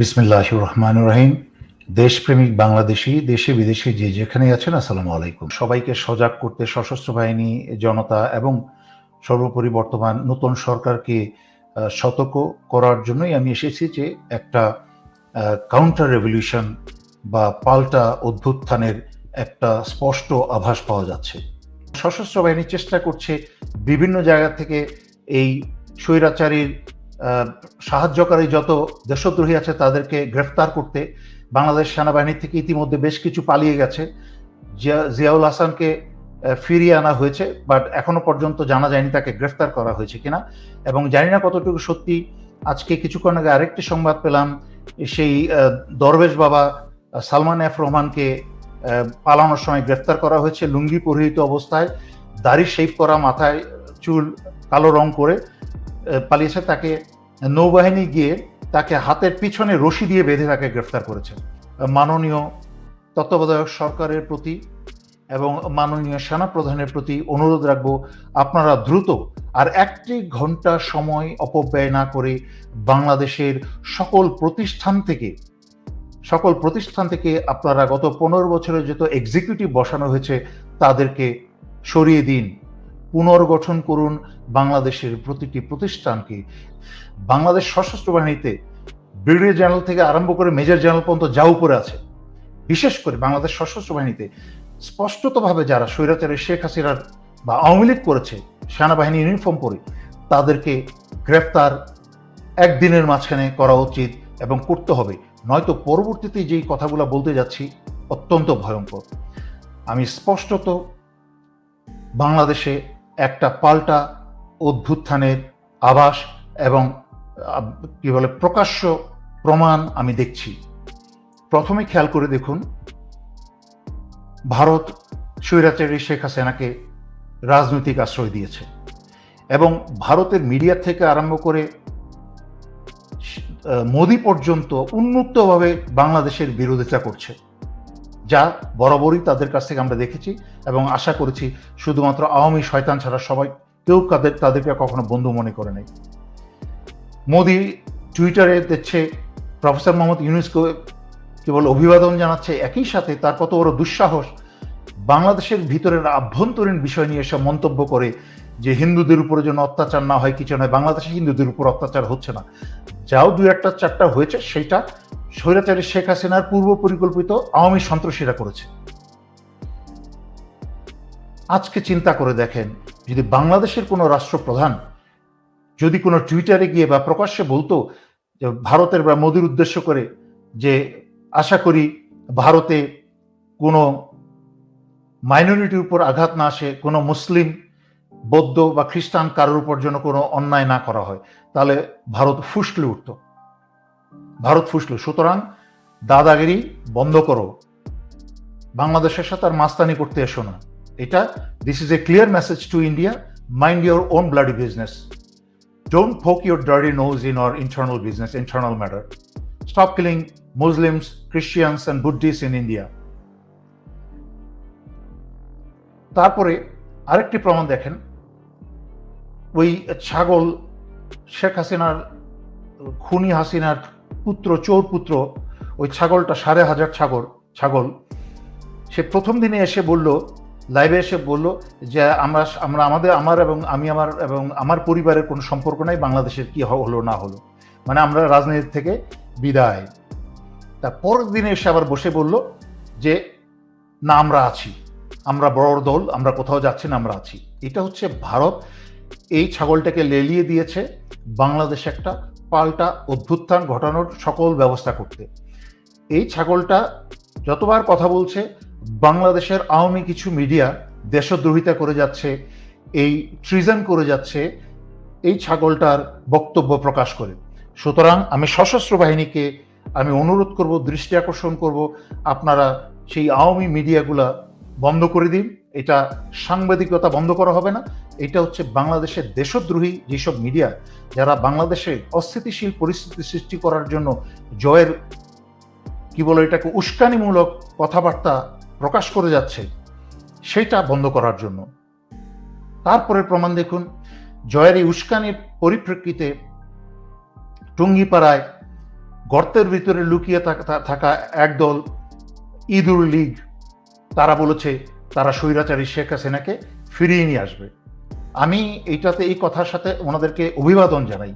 বিসমিল্লাহ রহমান রহিম দেশপ্রেমিক বাংলাদেশি, দেশে বিদেশে যে যেখানে আছেন, আসসালামু আলাইকুম। সবাইকে সজাগ করতে সশস্ত্র বাহিনী, জনতা এবং সর্বোপরি বর্তমান নতুন সরকারকে সতর্ক করার জন্যই আমি এসেছি যে একটা কাউন্টার রেভলিউশন বা পাল্টা অভ্যুত্থানের একটা স্পষ্ট আভাস পাওয়া যাচ্ছে। সশস্ত্র বাহিনী চেষ্টা করছে বিভিন্ন জায়গা থেকে এই স্বৈরাচারীর সাহায্যকারী যত দেশদ্রোহী আছে তাদেরকে গ্রেফতার করতে বাংলাদেশ সেনাবাহিনী থেকে ইতিমধ্যে বেশ কিছু পালিয়ে গেছে। জিয়া- জিয়াউল হাসানকে ফিরিয়ে আনা হয়েছে বাট এখনও পর্যন্ত জানা যায়নি তাকে গ্রেফতার করা হয়েছে কিনা। এবং জানি না কতটুকু সত্যি। আজকে কিছুক্ষণ আগে আরেকটি সংবাদ পেলাম, সেই দরবেশ বাবা সালমান এফ রহমানকে পালানোর সময় গ্রেফতার করা হয়েছে লুঙ্গি পরিহিত অবস্থায়। দাড়ি শেভ করা, মাথায় চুল কালো রং করে পালিয়েছে তাকে নৌবাহিনী গিয়ে তাকে হাতের পিছনে রশি দিয়ে বেঁধে তাকে গ্রেফতার করেছে। মাননীয় তত্ত্বাবধায়ক সরকারের প্রতি এবং মাননীয় সেনা প্রধানের প্রতি অনুরোধ রাখব, আপনারা দ্রুত আর একটি ঘণ্টা সময় অপব্যয় না করে বাংলাদেশের সকল প্রতিষ্ঠান থেকে, সকল প্রতিষ্ঠান থেকে আপনারা গত পনেরো বছরের যত এক্সিকিউটিভ বসানো হয়েছে, তাদেরকে সরিয়ে দিন। পুনর্গঠন করুন বাংলাদেশের প্রতিটি প্রতিষ্ঠানকে। বাংলাদেশ সশস্ত্র বাহিনীতে ব্রিগেডিয়ার জেনারেল থেকে আরম্ভ করে মেজর জেনারেল পর্যন্ত যা উপরে আছে, বিশেষ করে বাংলাদেশ সশস্ত্র বাহিনীতে স্পষ্টতভাবে যারা স্বৈরাচারের শেখ হাসিনার বা আওয়ামী লীগ করেছে, সেনাবাহিনী ইউনিফর্ম পরে, তাদেরকে গ্রেফতার একদিনের মাঝখানে করা উচিত এবং করতে হবে। নয়তো পরবর্তীতে যেই কথাগুলো বলতে যাচ্ছি, অত্যন্ত ভয়ঙ্কর। আমি স্পষ্টত বাংলাদেশে একটা পাল্টা অভ্যুত্থানের আভাস এবং কি বলে, প্রকাশ্য প্রমাণ আমি দেখছি। প্রথমে খেয়াল করে দেখুন, ভারত স্বৈরাচারী শেখ হাসিনাকে রাজনৈতিক আশ্রয় দিয়েছে এবং ভারতের মিডিয়া থেকে আরম্ভ করে মোদি পর্যন্ত উন্মুক্তভাবে বাংলাদেশের বিরোধিতা করছে, যা বরাবরই তাদের কাছ থেকে আমরা দেখেছি এবং আশা করেছি শুধুমাত্র আওয়ামী শয়তান ছাড়া সবাই কেউ তাদের, তাদেরকে কখনো বন্ধু মনে করে নেই। মোদি টুইটারে দিচ্ছে প্রফেসর মোহাম্মদ ইউনুসকে কেবল অভিবাদন জানাচ্ছে একই সাথে তার কত বড় দুঃসাহস। বাংলাদেশের ভিতরের আভ্যন্তরীণ বিষয় নিয়ে এসব মন্তব্য করে যে হিন্দুদের উপরে যেন অত্যাচার না হয়, কিছু নয়, বাংলাদেশে হিন্দুদের উপর অত্যাচার হচ্ছে না। যাও দু একটা চারটা হয়েছে সেটা স্বৈরাচারী শেখ হাসিনার পূর্ব পরিকল্পিত আওয়ামী সন্ত্রাসীরা করেছে। আজকে চিন্তা করে দেখেন, যদি বাংলাদেশের কোনো রাষ্ট্রপ্রধান যদি কোনো টুইটারে গিয়ে বা প্রকাশ্যে বলতো যে ভারতের বা মোদির উদ্দেশ্য করে যে আশা করি ভারতে কোনো মাইনরিটির উপর আঘাত না আসে, কোনো মুসলিম, বৌদ্ধ বা খ্রিস্টান কারোর উপর যেন কোনো অন্যায় না করা হয়, তাহলে ভারত ফুসলে উঠত। ভারত ফুসলো। সুতরাং দাদাগিরি বন্ধ করো। বাংলাদেশের সাথে আর মাস্তানি করতে এসো না। এটা this is a clear message to India mind your own bloody business don't poke your dirty nose in our internal business internal matter stop killing Muslims Christians and Buddhists in India তারপরে আরেকটি প্রমাণ দেখেন। ওই ছাগল শেখ হাসিনার, খুনি হাসিনার পুত্র, চোর পুত্র, ওই ছাগলটা সাড়ে হাজার ছাগল ছাগল, সে প্রথম দিনে এসে বলল লাইভে এসে বলল যে, আমরা আমরা আমাদের, আমার এবং আমি আমার এবং আমার পরিবারের কোনো সম্পর্ক নাই, বাংলাদেশের কি হলো না হলো। মানে আমরা রাজনীতি থেকে বিদায়। তার পরের দিনে এসে আবার বসে বলল যে, না, আমরা আছি। আমরা বড় দল, আমরা কোথাও যাচ্ছি না, আমরা আছি। এটা হচ্ছে ভারত। এই ছাগলটাকে লেলিয়ে দিয়েছে বাংলাদেশে একটা পাল্টা অভ্যুত্থান ঘটানোর সকল ব্যবস্থা করতে। এই ছাগলটা যতবার কথা বলছে বাংলাদেশের আওয়ামী কিছু মিডিয়া দেশদ্রোহিতা করে যাচ্ছে, এই ট্রিজন করে যাচ্ছে, এই ছাগলটার বক্তব্য প্রকাশ করে। সুতরাং আমি সশস্ত্র বাহিনীকে আমি অনুরোধ করব, দৃষ্টি আকর্ষণ করব, আপনারা সেই আওয়ামী মিডিয়াগুলা বন্ধ করে দিন। এটা সাংবাদিকতা বন্ধ করা হবে না। এটা হচ্ছে বাংলাদেশের দেশদ্রোহী যেসব মিডিয়া, যারা বাংলাদেশে অস্থিতিশীল পরিস্থিতি সৃষ্টি করার জন্য জয়ের, কি বলে এটাকে, উস্কানিমূলক কথাবার্তা প্রকাশ করে যাচ্ছে সেটা বন্ধ করার জন্য। তারপরে প্রমাণ দেখুন, জয়ের এই উস্কানির পরিপ্রেক্ষিতে টুঙ্গিপাড়ায় গর্তের ভিতরে লুকিয়ে থাকা- একদল ইদুর লীগ, তারা বলেছে তারা স্বৈরাচারী শেখ হাসিনাকে ফিরিয়ে নিয়ে আসবে। আমি এইটাতে, এই কথার সাথে ওনাদেরকে অভিবাদন জানাই।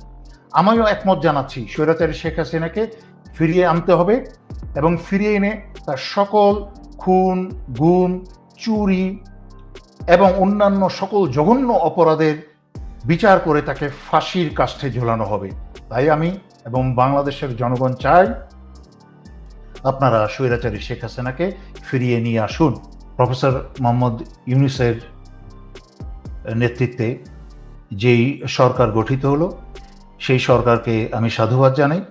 আমিও একমত জানাচ্ছি, স্বৈরাচারী শেখ হাসিনাকে ফিরিয়ে আনতে হবে এবং ফিরিয়ে এনে তার সকল খুন, গুম, চুরি এবং অন্যান্য সকল জঘন্য অপরাধের বিচার করে তাকে ফাঁসির কাষ্ঠে ঝোলানো হবে। তাই আমি এবং বাংলাদেশের জনগণ চাই আপনারা স্বৈরাচারী শেখ হাসিনাকে ফিরিয়ে নিয়ে আসুন। প্রফেসর মোহাম্মদ ইউনিসের নেতৃত্বে যেই সরকার গঠিত হলো, সেই সরকারকে আমি সাধুবাদ জানাই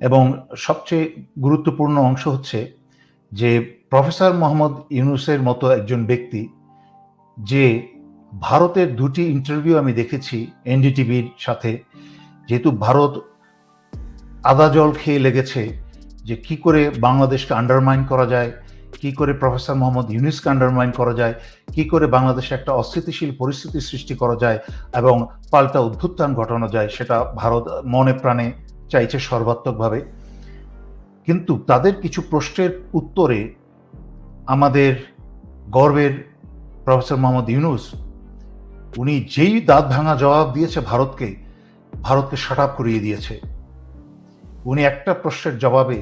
এবং সবচেয়ে গুরুত্বপূর্ণ অংশ হচ্ছে যে প্রফেসর মোহাম্মদ ইউনুসের মতো একজন ব্যক্তি যে ভারতের দুটি ইন্টারভিউ আমি দেখেছি, এনডিটিভির সাথে, যেহেতু ভারত আদা জল খেয়ে লেগেছে যে কি করে বাংলাদেশকে আন্ডারমাইন করা যায়, কি করে প্রফেসর মোহাম্মদ ইউনুসকে আন্ডারমাইন করা যায়, কি করে বাংলাদেশে একটা অস্থিতিশীল পরিস্থিতি সৃষ্টি করা যায় এবং পাল্টা উদ্ভুত্থান ঘটানো যায়, সেটা ভারত মনে প্রাণে চাইছে সর্বাত্মকভাবে। কিন্তু তাদের কিছু প্রশ্নের উত্তরে আমাদের গর্বের প্রফেসর মোহাম্মদ ইউনুস, উনি যেই দাঁত ভাঙা জবাব দিয়েছে ভারতকে ভারতকে শাট আপ করিয়ে দিয়েছে। উনি একটা প্রশ্নের জবাবে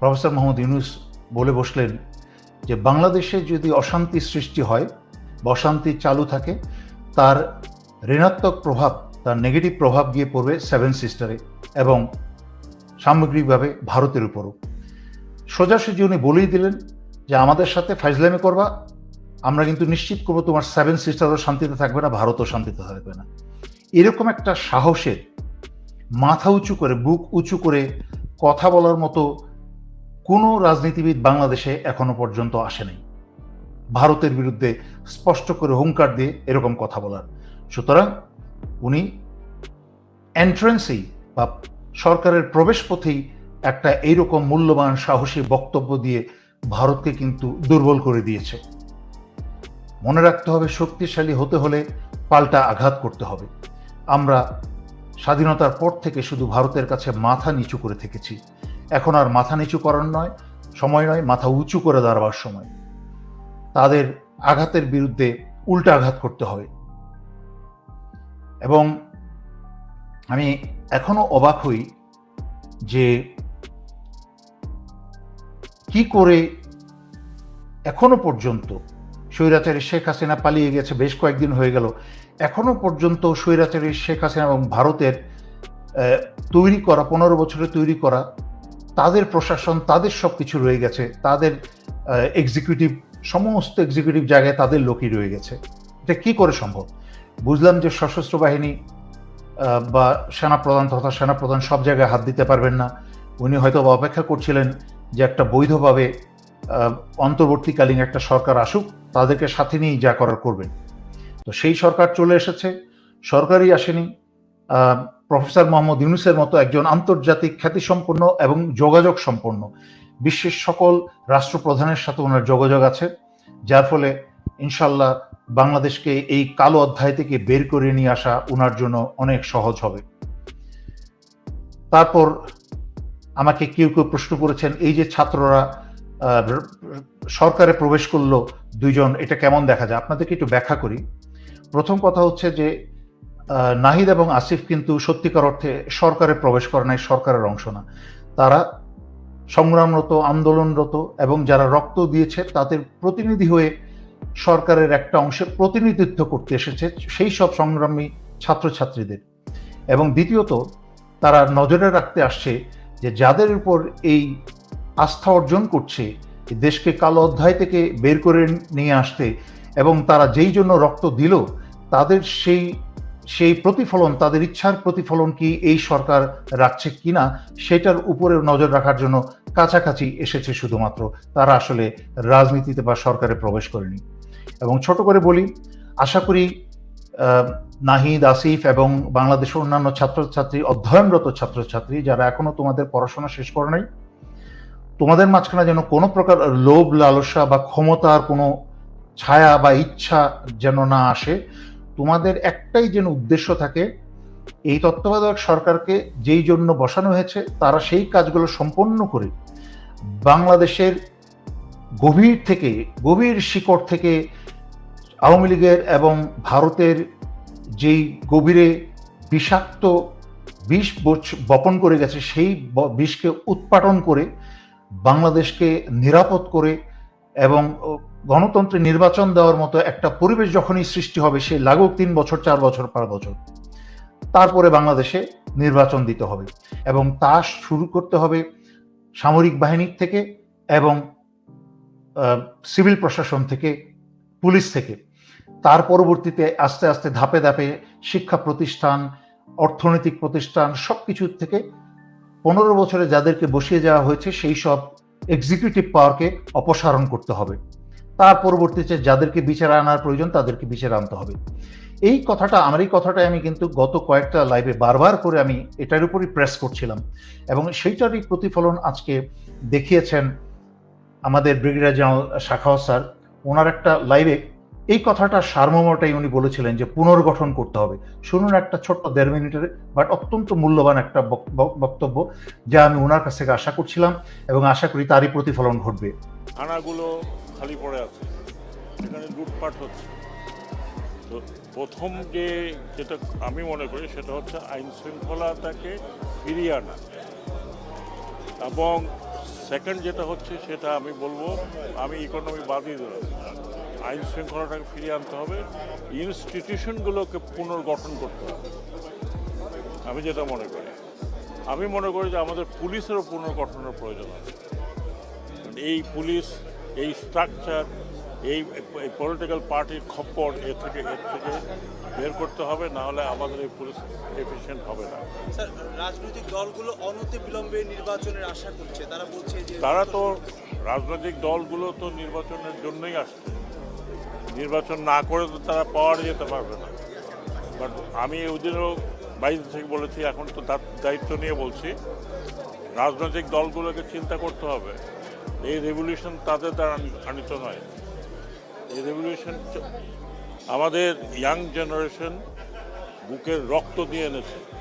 প্রফেসর মোহাম্মদ ইউনুস বলে বসলেন যে, বাংলাদেশে যদি অশান্তি সৃষ্টি হয় বা অশান্তি চালু থাকে, তার ঋণাত্মক প্রভাব, তার নেগেটিভ প্রভাব গিয়ে পড়বে সেভেন সিস্টারে এবং সামগ্রিকভাবে ভারতের উপরও। সোজাসুজি উনি বলেই দিলেন যে, আমাদের সাথে ফাইজলামি করবা, আমরা কিন্তু নিশ্চিত করব তোমার সেভেন সিস্টারও শান্তিতে থাকবে না, ভারতও শান্তিতে থাকবে না। এরকম একটা সাহসের মাথা উঁচু করে, বুক উঁচু করে কথা বলার মতো কোনো রাজনীতিবিদ বাংলাদেশে এখনও পর্যন্ত আসেনি ভারতের বিরুদ্ধে স্পষ্ট করে হুঙ্কার দিয়ে এরকম কথা বলার। সুতরাং উনি এন্ট্রেন্সেই বা সরকারের প্রবেশ পথেই একটা এইরকম মূল্যবান, সাহসী বক্তব্য দিয়ে ভারতকে কিন্তু দুর্বল করে দিয়েছে। মনে রাখতে হবে, শক্তিশালী হতে হলে পাল্টা আঘাত করতে হবে। আমরা স্বাধীনতার পর থেকে শুধু ভারতের কাছে মাথা নিচু করে থেকেছি। এখন আর মাথা নিচু করার নয়, সময় নয়, মাথা উঁচু করে দাঁড়াবার সময়। তাদের আঘাতের বিরুদ্ধে উল্টা আঘাত করতে হবে। এবং আমি এখনও অবাক হই যে কি করে এখনও পর্যন্ত স্বৈরাচারী শেখ হাসিনা পালিয়ে গেছে, বেশ কয়েকদিন হয়ে গেল। এখনও পর্যন্ত স্বৈরাচারী শেখ হাসিনা এবং ভারতের তৈরি করা, পনেরো বছরে তৈরি করা, তাদের প্রশাসন, তাদের সব কিছু রয়ে গেছে। তাদের এক্সিকিউটিভ সমস্ত এক্সিকিউটিভ জায়গায় তাদের লোকই রয়ে গেছে। এটা কি করে সম্ভব? বুঝলাম যে সশস্ত্র বাহিনী বা সেনাপ্রধান তথা সেনাপ্রধান সব জায়গায় হাত দিতে পারবেন না। উনি হয়তো অপেক্ষা করছিলেন যে একটা বৈধভাবে অন্তর্বর্তীকালীন একটা সরকার আসুক, তাদেরকে সাথে নিয়েই যা করার করবেন। তো সেই সরকার চলে এসেছে, সরকারই আসেনি। প্রফেসর মোহাম্মদ ইউনুসের মতো একজন আন্তর্জাতিক খ্যাতিসম্পন্ন এবং যোগাযোগ সম্পন্ন বিশ্বের সকল রাষ্ট্রপ্রধানের সাথে ওনার যোগাযোগ আছে, যার ফলে ইনশাল্লাহ বাংলাদেশকে এই কালো অধ্যায় থেকে বের করে নিয়ে আসা ওনার জন্য অনেক সহজ হবে। তারপর আমাকে কেউ কেউ প্রশ্ন করেছেন, এই যে ছাত্ররা সরকারে প্রবেশ করল দুইজন, এটা কেমন দেখা যায়? আপনাদেরকে একটু ব্যাখ্যা করি। প্রথম কথা হচ্ছে যে নাহিদ এবং আসিফ কিন্তু সত্যিকার অর্থে সরকারে প্রবেশ করে নাই, সরকারের অংশ না। তারা সংগ্রামরত, আন্দোলনরত এবং যারা রক্ত দিয়েছে তাদের প্রতিনিধি হয়ে সরকারের একটা অংশে প্রতিনিধিত্ব করতে এসেছে সেই সব সংগ্রামী ছাত্রছাত্রীদের। এবং দ্বিতীয়ত, তারা নজরে রাখতে আসছে যে যাদের উপর এই আস্থা অর্জন করছে দেশকে কালো অধ্যায় থেকে বের করে নিয়ে আসতে এবং তারা যেই জন্য রক্ত দিল, তাদের সেই সেই প্রতিফলন, তাদের ইচ্ছার প্রতিফলন কি এই সরকার রাখছে কিনা, সেটার উপরে নজর রাখার জন্য কাছাকাছি এসেছে শুধুমাত্র। তারা আসলে রাজনীতিতে বা সরকারে প্রবেশ করেনি। এবং ছোট করে বলি, আশা করি নাহিদ, আসিফ এবং বাংলাদেশের অন্যান্য ছাত্রছাত্রী, অধ্যয়নরত ছাত্রছাত্রী যারা এখনও তোমাদের পড়াশোনা শেষ করে নাই, তোমাদের মাঝখানে যেন কোনো প্রকার লোভ, লালসা বা ক্ষমতার কোনো ছায়া বা ইচ্ছা যেন না আসে, তোমাদের একটাই যেন উদ্দেশ্য থাকে, এই তত্ত্বাবধায়ক সরকারকে যেই জন্য বসানো হয়েছে, তারা সেই কাজগুলো সম্পন্ন করে, বাংলাদেশের গভীর থেকে, গভীর শিকড় থেকে আওয়ামী লীগের এবং ভারতের যেই গভীরে বিষাক্ত বিষ বপন করে গেছে, সেই বিষকে উৎপাটন করে বাংলাদেশকে নিরাপদ করে এবং গণতন্ত্রে নির্বাচন দেওয়ার মতো একটা পরিবেশ যখনই সৃষ্টি হবে সে লাগুক তিন বছর, চার বছর পার বছর, তারপরে বাংলাদেশে নির্বাচন দিতে হবে এবং তা শুরু করতে হবে সামরিক বাহিনীর থেকে এবং সিভিল প্রশাসন থেকে, পুলিশ থেকে। তার পরবর্তীতে আস্তে আস্তে ধাপে ধাপে শিক্ষা প্রতিষ্ঠান, অর্থনৈতিক প্রতিষ্ঠান সব কিছুর থেকে পনেরো বছরে যাদেরকে বসিয়ে যাওয়া হয়েছে, সেই সব এক্সিকিউটিভ পাওয়ারকে অপসারণ করতে হবে। তার পরবর্তীতে যাদেরকে বিচারে আনার প্রয়োজন, তাদেরকে বিচারে আনতে হবে। এই কথাটা, আমার এই কথাটাই আমি কিন্তু গত কয়েকটা লাইভে বারবার করে আমি এটার উপরই প্রেস করছিলাম। এবং সেইটারই প্রতিফলন আজকে দেখিয়েছেন আমাদের ব্রিগেডিয়ার জেনারেল শাখাও স্যার। ওনার একটা লাইভে এই কথাটা সারমর্মটাই উনি বলেছিলেন যে পুনর্গঠন করতে হবে। শুনুন একটা ছোট্ট দেড় মিনিটের বাট অত্যন্ত মূল্যবান একটা বক- বক- বক্তব্য যা আমি ওনার কাছ থেকে আশা করছিলাম এবং আশা করি তারই প্রতিফলন ঘটবে। থানাগুলো খালি পড়ে আছে। সেখানে লুটপাট হচ্ছে। তো প্রথম যে যেটা আমি মনে করি সেটা হচ্ছে আইন শৃঙ্খলাটাকে ফিরিয়ে আনা। এবং সেকেন্ড যেটা হচ্ছে সেটা আমি বলব, আমি ইকোনমি বাদই দিলাম। আইন শৃঙ্খলাটাকে ফিরিয়ে আনতে হবে ইনস্টিটিউশনগুলোকে পুনর্গঠন করতে হবে। আমি যেটা মনে করি আমি মনে করি যে আমাদের পুলিশেরও পুনর্গঠনের প্রয়োজন আছে। এই পুলিশ এই স্ট্রাকচার এই পলিটিক্যাল পার্টির খপ্পর এ থেকে এর থেকে বের করতে হবে না হলে আমাদের এই পুলিশ এফিসিয়েন্ট হবে না। স্যার রাজনৈতিক দলগুলো অনতি বিলম্বে নির্বাচনের আশা করছে। তারা বলছে যে তারা তো রাজনৈতিক দলগুলো তো নির্বাচনের জন্যই আসছে। নির্বাচন না করে তো তারা পাওয়ার যেতে পারবে না। বাট আমি ওদিনও বাইরে থেকে বলেছি, এখন তো দায়িত্ব নিয়ে বলছি, রাজনৈতিক দলগুলোকে চিন্তা করতে হবে। এই রেভলিউশন তাদের দ্বারা আনি- আনিত নয়। এই রেভলিউশন আমাদের ইয়াং জেনারেশন বুকের রক্ত দিয়ে এনেছে।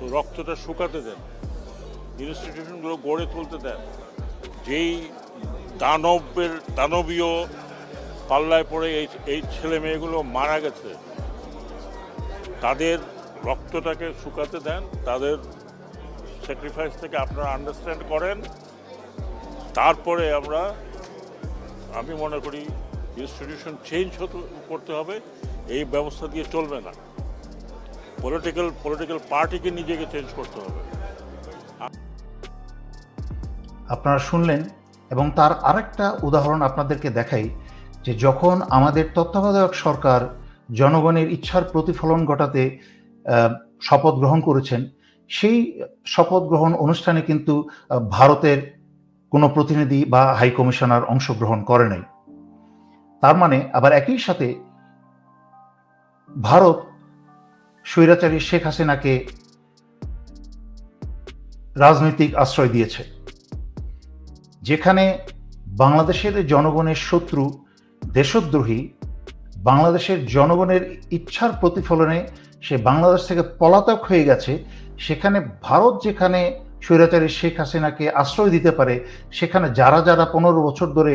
তো রক্তটা শুকাতে দেন। ইনস্টিটিউশনগুলো গড়ে তুলতে দেন। যেই দানবের, দানবীয় পাল্লায় পড়ে এই এই ছেলে মেয়েগুলো মারা গেছে। তাদের রক্তটাকে শুকাতে দেন, তাদের স্যাক্রিফাইস থেকে আপনারা আন্ডারস্ট্যান্ড করেন। তারপরে আমরা, আমি মনে করি ইনস্টিটিউশন চেঞ্জ হতে, করতে হবে, এই ব্যবস্থা দিয়ে চলবে না। পলিটিক্যাল পলিটিক্যাল পার্টিকে নিজেকে চেঞ্জ করতে হবে। আপনারা শুনলেন, এবং তার আরেকটা উদাহরণ আপনাদেরকে দেখাই। যে যখন আমাদের তত্ত্বাবধায়ক সরকার জনগণের ইচ্ছার প্রতিফলন ঘটাতে শপথ গ্রহণ করেছেন, সেই শপথ গ্রহণ অনুষ্ঠানে কিন্তু ভারতের কোনো প্রতিনিধি বা হাই কমিশনার অংশগ্রহণ করে নাই। তার মানে আবার একই সাথে ভারত স্বৈরাচারী শেখ হাসিনাকে রাজনৈতিক আশ্রয় দিয়েছে। যেখানে বাংলাদেশের জনগণের শত্রু দেশদ্রোহী বাংলাদেশের জনগণের ইচ্ছার প্রতিফলনে সে বাংলাদেশ থেকে পলাতক হয়ে গেছে। সেখানে ভারত যেখানে স্বৈরাচারী শেখ হাসিনাকে আশ্রয় দিতে পারে, সেখানে যারা যারা পনেরো বছর ধরে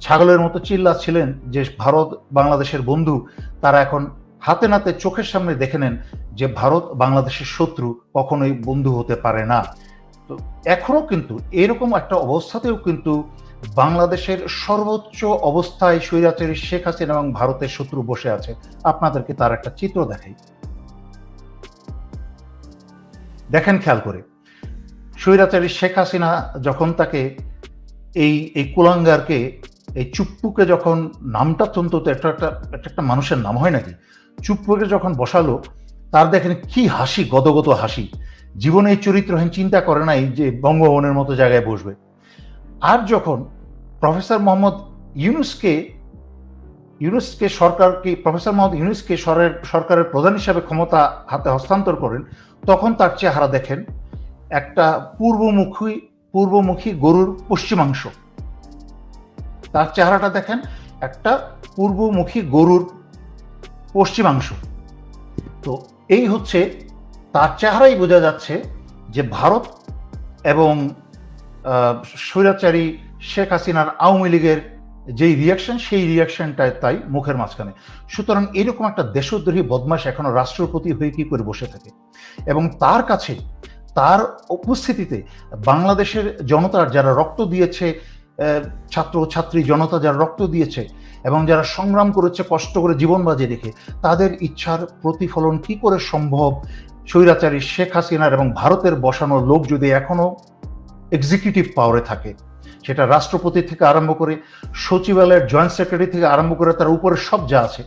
ছাগলের মতো চিল্লাচ্ছিলেন যে ভারত বাংলাদেশের বন্ধু, তারা এখন হাতে নাতে চোখের সামনে দেখে নেন যে ভারত বাংলাদেশের শত্রু কখনোই বন্ধু হতে পারে না। তো এখনও কিন্তু এরকম একটা অবস্থাতেও কিন্তু বাংলাদেশের সর্বোচ্চ অবস্থায় স্বৈরাচারী শেখ হাসিনা এবং ভারতের শত্রু বসে আছে। আপনাদেরকে তার একটা চিত্র দেখাই। দেখেন খেয়াল করে। স্বৈরাচারী শেখ হাসিনা যখন তাকে এই এই কুলাঙ্গারকে, এই চুপ্পুকে যখন নামটা অত্যন্ত একটা একটা একটা একটা মানুষের নাম হয় নাকি? চুপ্পুকে যখন বসালো, তার দেখেন কি হাসি, গদগদ হাসি। জীবনে এই চরিত্রহীন চিন্তা করে নাই যে বঙ্গভবনের মতো জায়গায় বসবে। আর যখন প্রফেসর মোহাম্মদ ইউনুসকে ইউনুসকে সরকারকে প্রফেসর মোহাম্মদ ইউনুসকে সরের, সরকারের প্রধান হিসাবে ক্ষমতা হাতে হস্তান্তর করেন, তখন তার চেহারা দেখেন একটা পূর্বমুখী পূর্বমুখী গরুর পশ্চিমাংশ। তার চেহারাটা দেখেন একটা পূর্বমুখী গরুর পশ্চিমাংশ। তো এই হচ্ছে তার চেহারাই বোঝা যাচ্ছে যে ভারত এবং স্বৈরাচারী শেখ হাসিনার আওয়ামী লীগের যেই রিয়াকশন সেই রিয়াকশনটায় তাই মুখের মাঝখানে। সুতরাং এরকম একটা দেশদ্রোহী বদমাস এখনও রাষ্ট্রপতি হয়ে কি করে বসে থাকে? এবং তার কাছে, তার উপস্থিতিতে বাংলাদেশের জনতার যারা রক্ত দিয়েছে ছাত্র ছাত্রী জনতা যারা রক্ত দিয়েছে, এবং যারা সংগ্রাম করেছে, কষ্ট করে জীবন বাজি রেখে, তাদের ইচ্ছার প্রতিফলন কি করে সম্ভব? স্বৈরাচারী শেখ হাসিনার এবং ভারতের বসানো লোক যদি এখনও এক্সিকিউটিভ পাওয়ারে থাকে সেটা রাষ্ট্রপতি থেকে আরম্ভ করে সচিবালয়ের জয়েন্ট সেক্রেটারি থেকে আরম্ভ করে তার উপরে সব যা আছে।